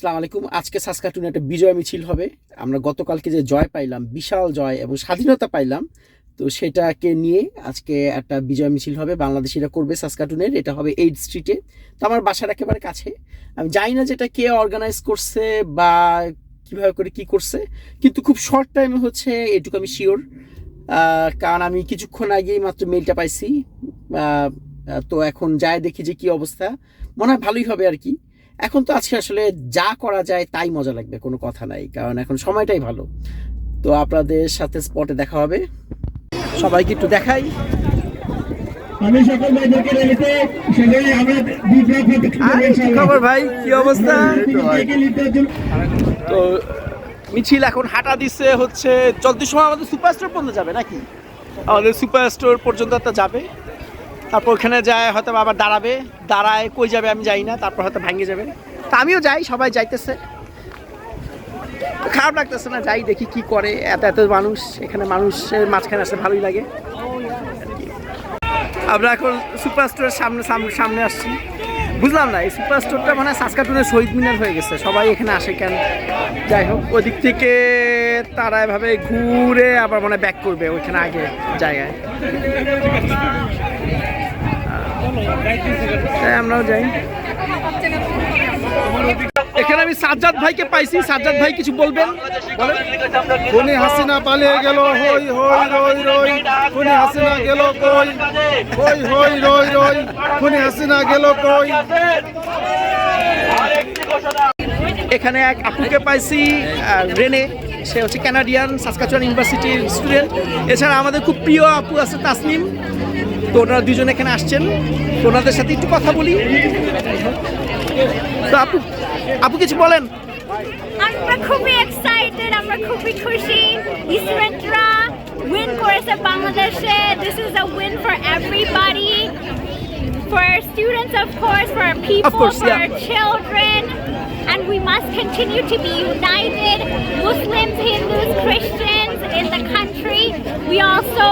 সালাম আলাইকুম। আজকে সাসকাটুনে একটা বিজয় মিছিল হবে। আমরা গতকালকে যে জয় পাইলাম, বিশাল জয় এবং স্বাধীনতা পাইলাম, তো সেটাকে নিয়ে আজকে একটা বিজয় মিছিল হবে। বাংলাদেশিরা করবে সাসকাটুনের এটা হবে এইট স্ট্রিটে তো আমার বাসার একেবারে কাছে। আমি জানি না যেটা কে অর্গানাইজ করছে বা কীভাবে করে কি করছে, কিন্তু খুব শর্ট টাইমে হচ্ছে, এটুকু আমি শিওর কারণ আমি কিছুক্ষণ আগেই মাত্র মেলটা পাইছি। তো এখন যায় দেখি যে কি অবস্থা। মনে হয় ভালোই হবে আর কি। এখন তো আজকে আসলে যা করা যায় তাই মজা লাগবে কোনো কথা নাই। কারণ এখন সময়টাই ভালো। তো আপনাদের সাথে স্পটে দেখা হবে। সবাইকে একটু দেখাই। আমি সকল ভাইদেরকে রেলিতে সেজন্য আমরা বিপ্লব খবর ভাই? কি অবস্থা? তো মিছিল এখন হাঁটা দিচ্ছে হচ্ছে যত সময় আমাদের সুপার স্টোর পর্যন্ত যাবে নাকি? আমাদের সুপার স্টোর পর্যন্ত একটা যাবে। তারপর ওখানে যায়, হয়তো আবার দাঁড়াবে। দাঁড়ায়, কই যাবে আমি যাই না, তারপর হয়তো ভাঙে যাবে। তা আমিও যাই, সবাই যাইতেছে। খারাপ লাগতেছে না, যাই দেখি কি করে। এত এত মানুষ, এখানে মানুষের মাঝখানে আসতে ভালোই লাগে। আমরা এখন সুপার স্টোরের সামনে সামনে সামনে আসছি। বুঝলাম না, এই সুপার স্টোরটা মানে সাসকাটুনের শহীদ মিনার হয়ে গেছে, সবাই এখানে আসে কেন? যাই হোক, ওদিক থেকে তারা এভাবে ঘুরে আবার মানে ব্যাক করবে ওইখানে আগে জায়গায়। আমরাও যাই। এখানে আমি সাজ্জাদ ভাইকে পাইছি। সাজ্জাদ ভাই কিছু বলবেন? খুনি হাসিনা পালিয়ে গেল হই হই রই রই। খুনি হাসিনা গেল কই? হই হই রই রই। খুনি হাসিনা গেল কই? এখানে এক আপুকে পাইছি রেনে। সে হচ্ছে কানাডিয়ান সাসকাচুয়ান ইউনিভার্সিটির স্টুডেন্ট এছাড়া আমাদের খুব প্রিয় আপু আছে তাসনিম। তো ওনারা দুজন এখানে আসছেন। ওনাদের সাথে একটু কথা বলি। তো আপু আপু কিছু বলেন আমরা খুবই এক্সাইটেড আমরা খুবই খুশি ইসরেন্টরা উইন করেছে বাংলাদেশে this is a win for everybody for our students of course for our people course, for yeah. our children and we must continue to be united muslims hindus christians in the country we also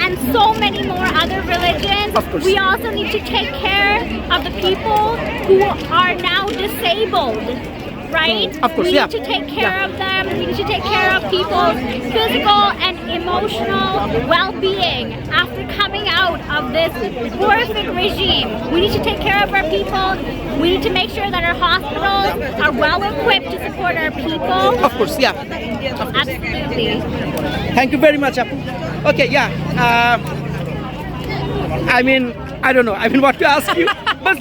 and so many more other religions. We also need to take care of the people who are now disabled right? Of course, we need to take care Yeah. of them. We need to take care of people's physical and emotional well-being after coming out of this horrific regime. We need to take care of our people. We need to make sure that our hospitals are well equipped to support our people. Of course, yeah. Absolutely. Thank you very much, Apu. Okay, yeah. Uh, I mean, I don't know. I mean, what to ask you, but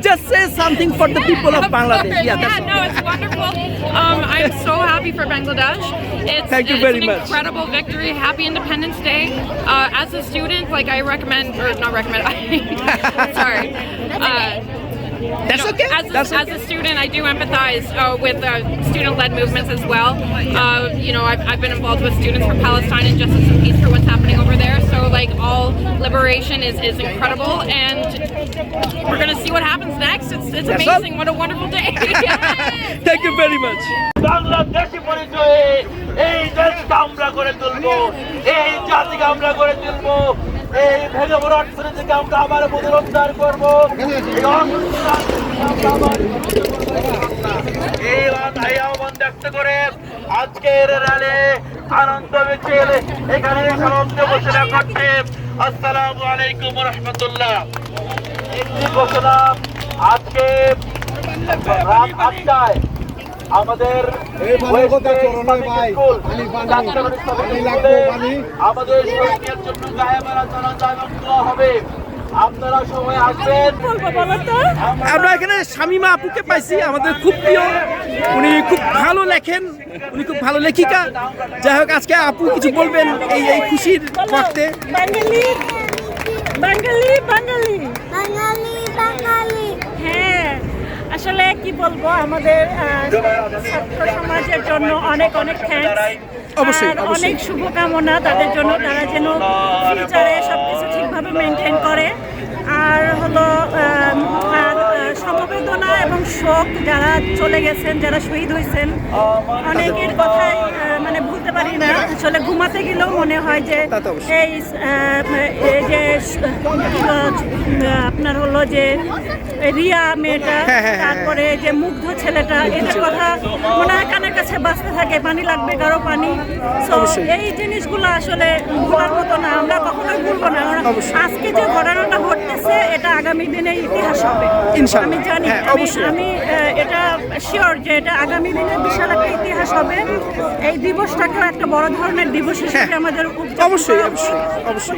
just say something for the people of Bangladesh. Yeah, that's yeah, no, it's wonderful. Um, I'm so happy for Bangladesh. It's, Thank you it's very an much. incredible victory. Happy Independence Day. Uh, as a student, like I recommend, or not recommend, sorry. Uh, that's you know, okay. As a, That's as a student, I do empathize uh, with uh, student-led movements as well. Uh, you know, I've, I've been involved with Students for Palestine and Justice and Peace for what's happening over there. So, like, all liberation is, is incredible, and we're gonna see what happens next. It's, it's That's amazing. What a wonderful day. Thank you very much. Bangladeshi পরিচয়ে এই দেশকে আমরা গড়ে তুলবো এই জাতিকে আমরা গড়ে তুলবো এই ভেঙে বড় অর্থনীতিকে আমরা আবার পুনরুদ্ধার করবো এই অন্তর্জাল আমরা আবার এই এই আহ্বান ব্যক্ত করে আজকের র্যালি আনন্দ মিছিল এখানে সমাপ্ত ঘোষণা করছে আসসালামু আলাইকুম রহমতুল্লাহ। একটি ঘোষণা আজকে রাত আটটায় আমাদের। আমাদের শহীদের জন্য গায়েবারা জানাজা এবং হবে। আমরা এখানে শামিমা আপুকে পাইছি আমাদের খুব প্রিয়। উনি খুব ভালো লেখেন উনি খুব ভালো লেখিকা। যাই হোক আজকে আপু কিছু বলবেন এই এই খুশির ওয়াক্তে বাঙালি বাঙালি বাঙালি। বাঙালি বাঙালি। হ্যাঁ আসলে কি বলব আমাদের ছাত্র সমাজের জন্য অনেক অনেক থ্যাঙ্কস অবশ্যই, অনেক শুভকামনা তাদের জন্য তারা যেন ফিউচারে সবকিছু ঠিকভাবে মেনটেন করে। আর হলো সমবেদনা এবং শোক যারা চলে গেছেন যারা শহীদ হয়েছেন অনেকের কথাই মানে ভুলতে পারি না। আসলে ঘুমাতে গেলেও মনে হয় যে। এই যে আপনার হলো যে রিয়া মেয়েটা হ্যাঁ, হ্যাঁ, হ্যাঁ, তারপরে যে মুগ্ধ ছেলেটা এদের কথা মনে হয় কানের কাছে বাঁচতে থাকে পানি লাগবে কারও পানি। এই জিনিসগুলো আসলে ভোলার মতো না আমরা কখনোই ভুলবো না। আজকে যে ঘটনাটা ঘটতেছে এটা আগামী দিনে ইতিহাস হবে। আমি জানি আমি এটা শিওর যে এটা আগামী দিনে বিশাল একটা ইতিহাস হবে। এই দিবসটাকেও একটা বড় ধরনের দিবস হিসেবে আমাদের। অবশ্যই।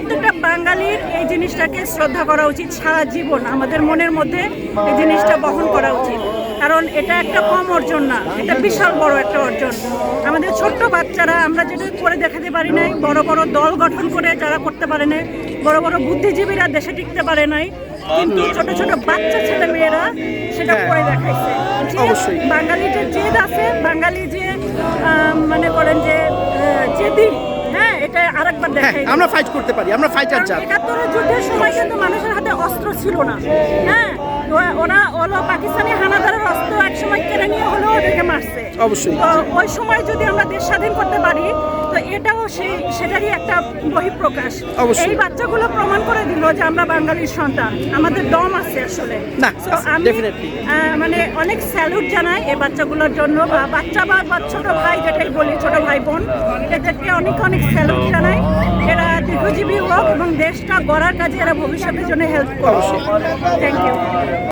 প্রত্যেকটা বাঙালির এই জিনিসটাকে শ্রদ্ধা করা উচিত সারা জীবন আমাদের মনের মধ্যে। এই জিনিসটা বহন করা উচিত। কারণ এটা একটা কম অর্জন না এটা বিশাল বড় একটা অর্জন। আমাদের ছোট্ট বাচ্চারা আমরা যেটা করে দেখাতে পারি নাই বড় বড় দল গঠন করে যারা করতে পারে নাই বড় বড় বুদ্ধিজীবীরা দেশে টিকতে পারে নাই কিন্তু ছোট ছোট বাচ্চা ছেলে মেয়েরা সেটা হ্যাঁ, করে দেখাইছে। যে অবশ্যই। বাঙালি যে জেদ আছে বাঙালি যে মানে করেন যে জেদি হ্যাঁ এটা আরেকবার হ্যাঁ দেখাই। আমরা ফাইট করতে পারি আমরা ফাইটার জাত একাত্তরের যুদ্ধের সময় কিন্তু মানুষের হাতে অস্ত্র ছিল না। হ্যাঁ ওরা ওরা পাকিস্তানি হানাদারের অস্ত্র এক সময় কেড়ে নিয়ে হলেও ওদেরকে মারছে। অবশ্যই। ওই সময় যদি আমরা দেশ স্বাধীন করতে পারি তো এটাও সেই সেটারই একটা বহিঃপ্রকাশ। এই বাচ্চাগুলো প্রমাণ করে দিল যে আমরা বাঙালির সন্তান। আমাদের দম আছে আসলে। আমি মানে অনেক স্যালুট জানাই এই বাচ্চাগুলোর জন্য। বা বাচ্চা বা বা ছোট ভাই যেটাই বলি ছোট ভাই বোন এদেরকে অনেক অনেক স্যালুট জানাই। এরা দীর্ঘজীবী হোক এবং দেশটা গড়ার কাজে এরা ভবিষ্যতের জন্য হেল্প করবে থ্যাংক ইউ